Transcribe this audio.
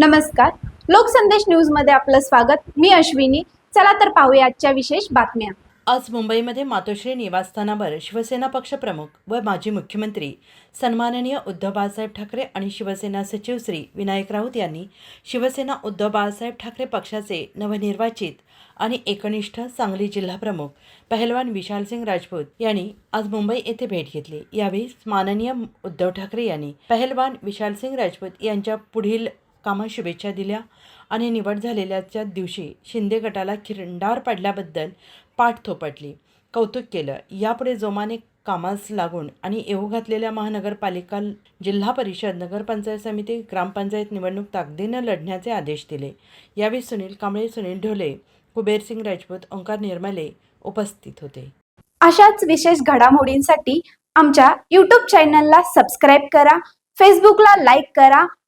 नमस्कार. लोकसंदेश न्यूजमध्ये आपलं स्वागत. मी अश्विनी. चला तर पाहूया आजच्या विशेष बातम्या. आज मुंबईमध्ये मातोश्री निवासस्थानावर शिवसेना पक्षप्रमुख व माजी मुख्यमंत्री सन्माननीय उद्धव बाळासाहेब ठाकरे आणि शिवसेना सचिव श्री विनायक राऊत यांनी शिवसेना उद्धव बाळासाहेब ठाकरे पक्षाचे नवनिर्वाचित आणि एकनिष्ठ सांगली जिल्हाप्रमुख पहलवान विशालसिंग राजपूत यांनी आज मुंबई येथे भेट घेतली. यावेळी माननीय उद्धव ठाकरे यांनी पहलवान विशालसिंग राजपूत यांच्या पुढील कामा शुभेच्छा दिल्या आणि निवड झालेल्याच्या दिवशी शिंदे गटाला खिरंडार पडल्याबद्दल पाठ थोपटली. कौतुक केलं. यापुढे जोमाने कामास लागून आणि येऊ घातलेल्या महानगरपालिका जिल्हा परिषद नगरपंचायत समिती ग्रामपंचायत निवडणूक ताकदीनं लढण्याचे आदेश दिले. यावेळी सुनील कांबळे सुनील ढोले कुबेरसिंग राजपूत ओंकार निर्मले उपस्थित होते. अशाच विशेष घडामोडींसाठी आमच्या यूट्यूब चॅनलला सबस्क्राईब करा फेसबुकला लाईक करा